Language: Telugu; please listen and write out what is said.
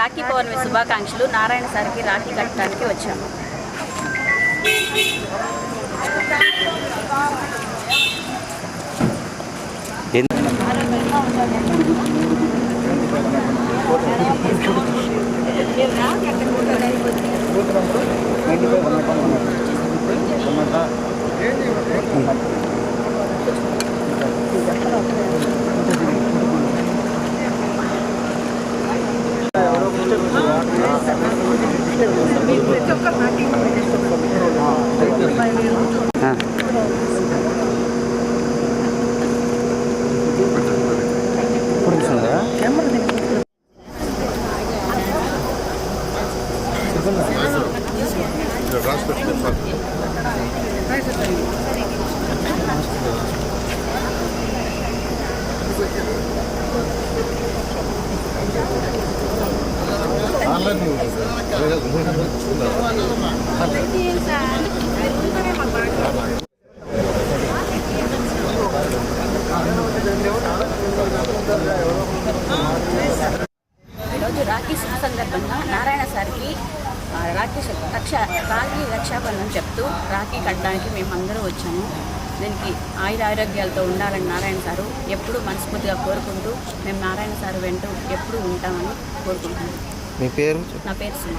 రాఖీ పౌర్ణమి శుభాకాంక్షలు. నారాయణ సార్కి రాఖీ కట్టడానికి వచ్చాము. ஆ ஆன்லைன் ఈరోజు రాఖీ శుభ సందర్భంగా నారాయణ సార్కి రాఖీ రక్ష రాఖీ రక్షాబంధం చెప్తూ రాఖీ కట్టడానికి మేము అందరూ వచ్చాము. దీనికి ఆయుర ఆరోగ్యాలతో ఉండాలని నారాయణ సారు ఎప్పుడూ మనస్ఫూర్తిగా కోరుకుంటూ మేము నారాయణ సారు వెంటూ ఎప్పుడూ ఉంటామని కోరుకుంటున్నాం. మీ పేరు? నా పేరు సుమ.